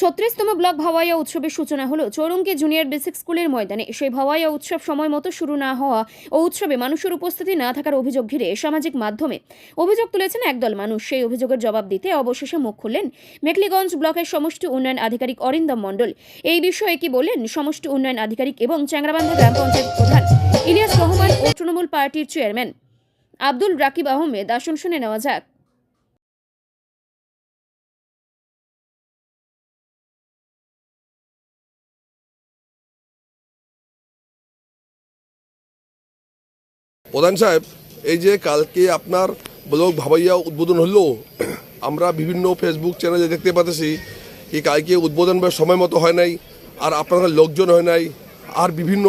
ছত্রিশতম block ভাওয়াইয়া উৎসবের সূচনা হলো চৌরঙ্গি জুনিয়র বেসিক স্কুলের ময়দানে। সেই ভাওয়াইয়া উৎসব সময় মতো শুরু না হওয়া ও উৎসবে মানুষের উপস্থিতি না থাকার অভিযোগ ঘিরে সামাজিক মাধ্যমে অভিযোগ তুলেছেন একদল মানুষ। সেই অভিযোগের জবাব দিতে অবশেষে মুখ খুললেন মেকলিগঞ্জ ব্লকের সমষ্টি উন্নয়ন আধিকারিক অরিন্দম মণ্ডল। এই বিষয়ে কি বললেন? সমষ্টি উন্নয়ন আধিকারিক এবং চ্যাংরাবান্ধা গ্রাম পঞ্চায়েত প্রধান ইলিয়াস রহমান ও তৃণমূল পার্টির চেয়ারম্যান আব্দুল রাকিব আহমেদ। আসন শুনে নেওয়া যাক। প্রধান সাহেব, এই যে কালকে আপনার ব্লক ভাবাইয়া উদ্বোধন হলো, আমরা বিভিন্ন ফেসবুক চ্যানেলে দেখতে পাচ্ছি কি কালকে উদ্বোধন সময় মতো হয় নাই, আর আপনাদের লোকজন হয় নাই, আর বিভিন্ন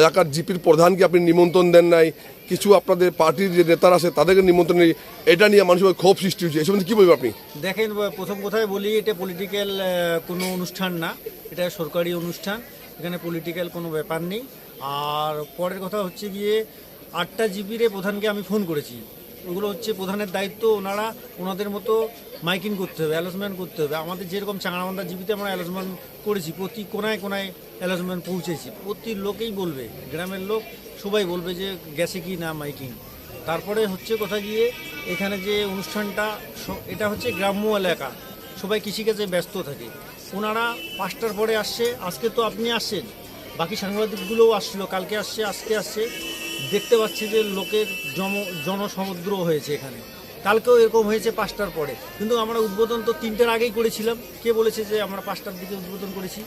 এলাকার জিপির প্রধানকে আপনি নিমন্ত্রণ দেন নাই, কিছু আপনাদের পার্টির যে নেতারা আছে তাদেরকে নিমন্ত্রণ নেই, এটা নিয়ে মানুষের ক্ষোভ সৃষ্টি হচ্ছে এসব কী বলবেন আপনি? দেখেন প্রথম কথায় বলি, এটা পলিটিক্যাল কোনো অনুষ্ঠান না, এটা সরকারি অনুষ্ঠান, এখানে পলিটিক্যাল কোনো ব্যাপার নেই। আর পরের কথা হচ্ছে গিয়ে আটটা জিবিরে প্রধানকে আমি ফোন করেছি। ওগুলো হচ্ছে প্রধানের দায়িত্ব, ওনারা ওনাদের মতো মাইকিং করতে হবে অ্যালোসমেন্ট করতে হবে। আমাদের যেরকম চাঙামান্দা জিবিতে আমরা অ্যালোসমেন্ট করেছি, প্রতি কোনায় কোনায় অ্যালোসমেন্ট পৌঁছেছি। প্রতি লোকেই বলবে, গ্রামের লোক সবাই বলবে যে গেছে কি না মাইকিং। তারপরে হচ্ছে কথা গিয়ে এখানে যে অনুষ্ঠানটা এটা হচ্ছে গ্রাম্য এলাকা, সবাই কৃষিকাজে ব্যস্ত থাকে। ওনারা পাঁচটার পরে আসছে, আজকে তো আপনি আসছেন। বাকি সাংবাদিকগুলোও আসছিল কালকে আসছে, আজকে আসছে। দেখতে পাচ্ছি যে লোকের জম জনসমুদ্র হয়েছে এখানে। কালকেও এরকম হয়েছে পাঁচটার পরে। কিন্তু আমরা উদ্বোধন তো তিনটার আগেই করেছিলাম। কে বলেছে যে আমরা পাঁচটার দিকে উদ্বোধন করেছি?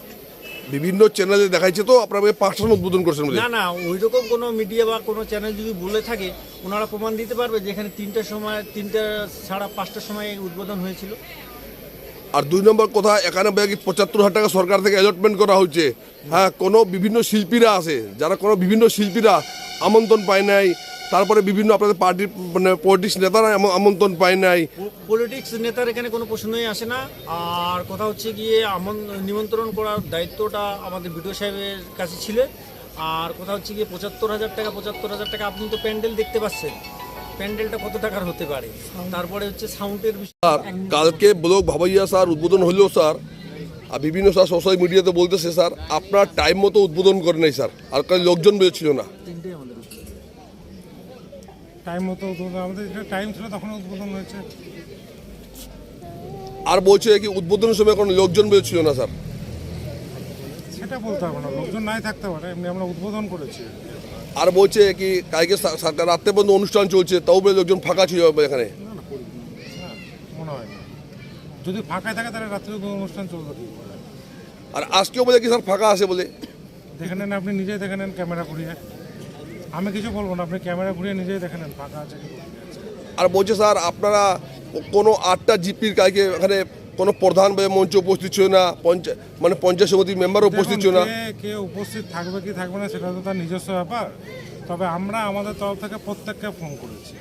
বিভিন্ন চ্যানেলে দেখাইছে তো আপনারা পাঁচটা সময় উদ্বোধন করছেন না না ওই রকম কোনো মিডিয়া বা কোনো চ্যানেল যদি বলে থাকে ওনারা প্রমাণ দিতে পারবে যে এখানে তিনটার সময় তিনটা সাড়ে পাঁচটার সময় উদ্বোধন হয়েছিল। আর দুই নম্বর কথা একানব্বই ব্যাগে পঁচাত্তর হাজার টাকা সরকার থেকে অ্যালটমেন্ট করা হচ্ছে হ্যাঁ কোনো বিভিন্ন শিল্পীরা আছে, যারা কোনো বিভিন্ন শিল্পীরা আমন্ত্রণ পায় নাই, তারপরে বিভিন্ন আপনাদের পার্টির মানে পলিটিক্স নেতারা আমন্ত্রণ পায় নাই। পলিটিক্স নেতার এখানে কোনো প্রশ্নই আসে না। আর কথা হচ্ছে গিয়ে নিমন্ত্রণ করার দায়িত্বটা আমাদের বিডিও সাহেবের কাছে ছিল। আর কথা হচ্ছে গিয়ে পঁচাত্তর হাজার টাকা, পঁচাত্তর হাজার টাকা আপনি তো প্যান্ডেল দেখতে পাচ্ছেন। প্যান্ডেলটা কত টাকার হতে পারে? তারপরে হচ্ছে সাউন্ডের স্যার কালকে ব্লক ভাবাইয়া স্যার উদ্বোধন হলেও স্যার। আর বিভিন্ন স্যার সোশ্যাল মিডিয়াতে বলতেছে স্যার আপনার টাইম মতো উদ্বোধন করে নাই স্যার। আর কাল লোকজন বেরোচ্ছিল না। টাইম মতো উদ্বোধন আমাদের যেটা টাইম ছিল তখন উদ্বোধন হয়েছে। আর বলছে কি উদ্বোধনের সময় কোনো লোকজন বেরোচ্ছিল না স্যার। সেটা বলতে হবে না। লোকজন নাই থাকতে পারে এমনি আমরা উদ্বোধন করেছি। আর বলছে কি কালকে সা- সা- রাত্রে পর্যন্ত অনুষ্ঠান চলছে তাও বলে লোকজন ফাঁকা ছিল এখানে। হ্যাঁ মনে হয় যদি ফাঁকায় থাকে তাহলে রাত্রে অনুষ্ঠান চলবে আর আজকেও বলে কি স্যার ফাঁকা আছে বলে? দেখে নেন আপনি নিজেই দেখে নেন ক্যামেরা ঘুরিয়ে। আমি কিছু বলব না আপনি ক্যামেরা ঘুরিয়ে নিজেই দেখে নেন ফাঁকা আছে। আর বলছে স্যার আপনারা কোনো আটটা জিপির কালকে এখানে কোনো প্রধান মঞ্চে উপস্থিত ছিল না পঞ্চায়েত মানে পঞ্চায়েত সমিতির মেম্বার উপস্থিত ছিল না। কে উপস্থিত থাকবে কি থাকবে না সেটা তো তার নিজস্ব ব্যাপার। তবে আমরা আমাদের তরফ থেকে প্রত্যেককে ফোন করেছি।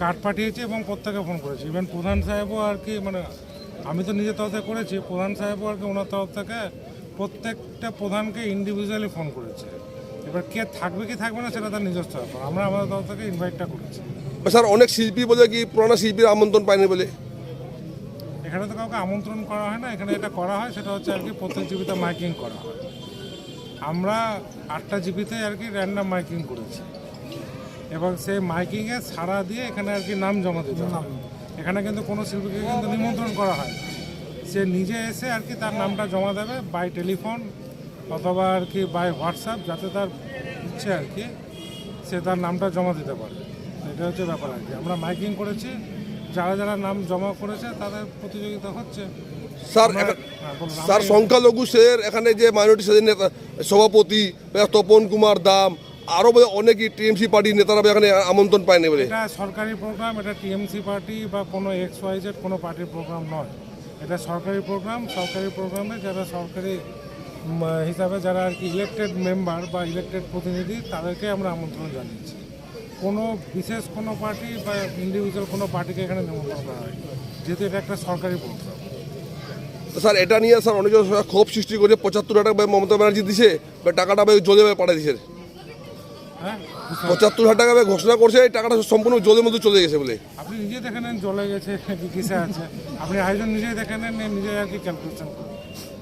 কার্ড পাঠিয়েছি এবং প্রত্যেকে ফোন করেছি। ইভেন প্রধান সাহেবও আর কি মানে আমি তো নিজের তরফ থেকে করেছি প্রধান সাহেবও আর কি ওনার তরফ থেকে প্রত্যেকটা প্রধানকে ইন্ডিভিজুয়ালি ফোন করেছে। এবার কে থাকবে কি থাকবে না সেটা তার নিজস্ব ব্যাপার। আমরা আমাদের তরফ থেকে ইনভাইটটা করেছি। স্যার অনেক শিল্পী বলে কি পুরোনো শিল্পীর আমন্ত্রণ পায়নি বলে? এখানে তো কাউকে আমন্ত্রণ করা হয় না এখানে যেটা করা হয় সেটা হচ্ছে আর কি প্রত্যেক জিবিতে মাইকিং করা হয়। আমরা আটটা জিবিতে আর কি র্যান্ডাম মাইকিং করেছি। এবং সেই মাইকিংয়ে ছাড়া দিয়ে এখানে আর কি নাম জমা দিতে হবে এখানে কিন্তু কোনো শিল্পীকে কিন্তু নিমন্ত্রণ করা হয় সে নিজে এসে আর কি তার নামটা জমা দেবে বাই টেলিফোন অথবা আর কি বাই হোয়াটসঅ্যাপ যাতে তার ইচ্ছে আর কি সে তার নামটা জমা দিতে পারে। এটা হচ্ছে ব্যাপার আর কি। আমরা মাইকিং করেছি যারা যারা নাম জমা করেছে তাদের প্রতিযোগিতা হচ্ছে। স্যার হ্যাঁ, স্যার সংখ্যালঘু সের এখানে যে মাইনরিটি সেদের নেতা সভাপতি তপন কুমার দাম আরও অনেকই টিএমসি পার্টির নেতারা এখানে আমন্ত্রণ পায়নি বলে। এটা সরকারি প্রোগ্রাম এটা টিএমসি পার্টি বা কোনো এক্স ওয়াই জেড কোনো পার্টির প্রোগ্রাম নয়। এটা সরকারি প্রোগ্রাম সরকারি প্রোগ্রামে যারা সরকারি হিসাবে যারা আর কি ইলেকটেড মেম্বার বা ইলেকটেড প্রতিনিধি তাদেরকে আমরা আমন্ত্রণ জানিয়েছি। কোনো বিশেষ কোনো পার্টি বা ইন্ডিভিজুয়াল কোনো পার্টিকে এখানে নিমন্ত্রণ করা হয় যেহেতু এটা একটা সরকারি প্রোগ্রাম স্যার এটা নিয়ে স্যার অনেক ক্ষোভ সৃষ্টি করে পঁচাত্তর হাজার টাকা মমতা ব্যানার্জি দিছে বা টাকাটা ভাই জলে ভাই পাঠিয়ে দিছে হ্যাঁ? পঁচাত্তর হাজার টাকা ঘোষণা করছে এই টাকাটা সম্পূর্ণ জলের মধ্যে চলে গেছে বলে। আপনি নিজে দেখে নেন জলে গেছে কিসে আছে। আপনি আয়োজন নিজেই দেখে নেন নিজে আর কি ক্যালকুলেশন করুন।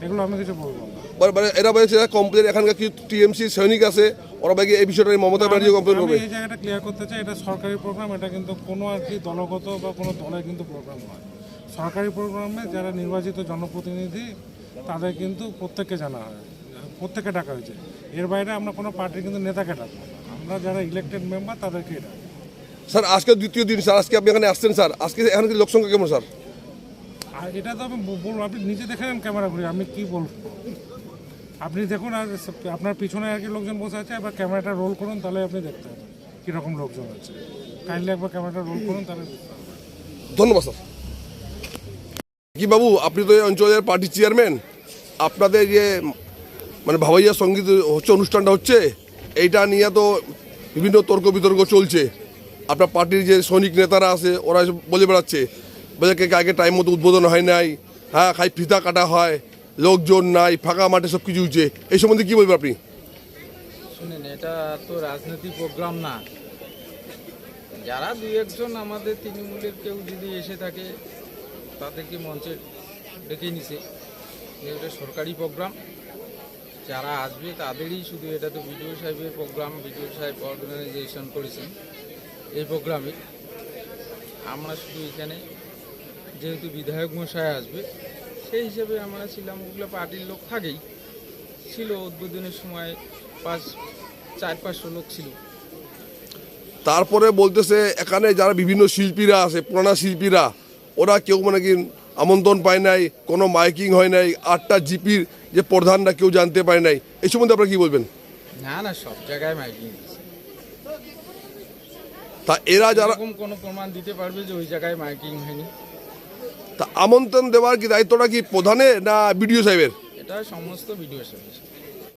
এগুলো আমি কিছু বলব না। মানে- মানে এরা বলছে কমপ্লেন এখানকার কি টিএমসি সৈনিক আছে? ওরা বাকি এই বিষয়টা মমতা ব্যানার্জি কমপ্লেন করবে? এই জায়গাটা ক্লিয়ার করতে চাই এটা সরকারি প্রোগ্রাম এটা কিন্তু কোনো আর কি দলগত বা কোনো দলের কিন্তু প্রোগ্রাম নয়। সরকারি প্রোগ্রামে যারা নির্বাচিত জনপ্রতিনিধি তাদের কিন্তু প্রত্যেককে জানা হয় প্রত্যেককে ডাকা হয়েছে। এর বাইরে আমরা কোনো পার্টির কিন্তু নেতাকে ডাকবো। আমরা যারা ইলেক্টেড মেম্বার তাদেরকেই ডাকবো। স্যার আজকে দ্বিতীয় দিন স্যার আজকে আপনি এখানে আসছেন স্যার। আজকে এখানে কি লোকসংখ্যা কেমন স্যার? আর এটা তো আমি বলব আপনি নিজে দেখে নেন ক্যামেরা ঘুরে আমি কি বলব? আপনি দেখুন আর আপনার পিছনে আর কি লোকজন বসে আছে এবার ক্যামেরাটা রোল করুন, তাহলে আপনি দেখতে পাবেন কীরকম লোকজন আছে। কাইন্ডলি একবার ক্যামেরাটা রোল করুন, তাহলে ধন্যবাদ, স্যার। কি বাবু, আপনি তো এই অঞ্চলের পার্টি চেয়ারম্যান আপনাদের যে মানে ভাবাইয়া সংগীত হচ্ছে, অনুষ্ঠানটা হচ্ছে, এইটা নিয়ে তো বিভিন্ন তর্ক বিতর্ক চলছে। আপনার পার্টির যে সৈনিক নেতারা আছে, ওরা বলে বেড়াচ্ছে, বলে কে আগে টাইম মতো উদ্বোধন হয় নাই হ্যাঁ খাই ফিতা কাটা হয়। লোকজন নাই, ফাঁকা মাঠে সব কিছু হচ্ছে এই সম্বন্ধে কী বলবেন আপনি? শুনেন, এটা তো রাজনৈতিক প্রোগ্রাম না। যারা দু একজন আমাদের তৃণমূলের কেউ যদি এসে থাকে, তাদেরকে মঞ্চে ডেকে নিছে। এটা সরকারি প্রোগ্রাম। যারা আসবে, তাদেরই শুধু এটা তো বিডিও সাহেবের প্রোগ্রাম, বিডিও সাহেব অর্গানাইজেশন করেছেন এই প্রোগ্রামে। আমরা শুধু এখানে, যেহেতু বিধায়ক মশাই আসবে সেই হিসেবে আমরা ছিলাম ওগুলো পার্টির লোক থাকেই। ছিল উদ্বোধনের সময় পাঁচ চার পাঁচশো লোক ছিল। তারপরে বলতেছে এখানে যারা বিভিন্ন শিল্পীরা আছে পুরানা শিল্পীরা ওরা কেউ মানে কি আমন্ত্রণ পায় নাই কোনো মাইকিং হয় নাই আটটা জিপির যে প্রধানরা কেউ জানতে পায় নাই এই সম্বন্ধে আপনারা কি বলবেন? না না সব জায়গায় মাইকিং তা এরা যারা কোনো প্রমাণ দিতে পারবে যে ওই জায়গায় মাইকিং হয়নি? আমন্ত্রণ দেওয়ার কি দায়িত্বটা কি প্রধানে না বিডিও সাহেবের? এটা সমস্ত বিডিও সার্ভিস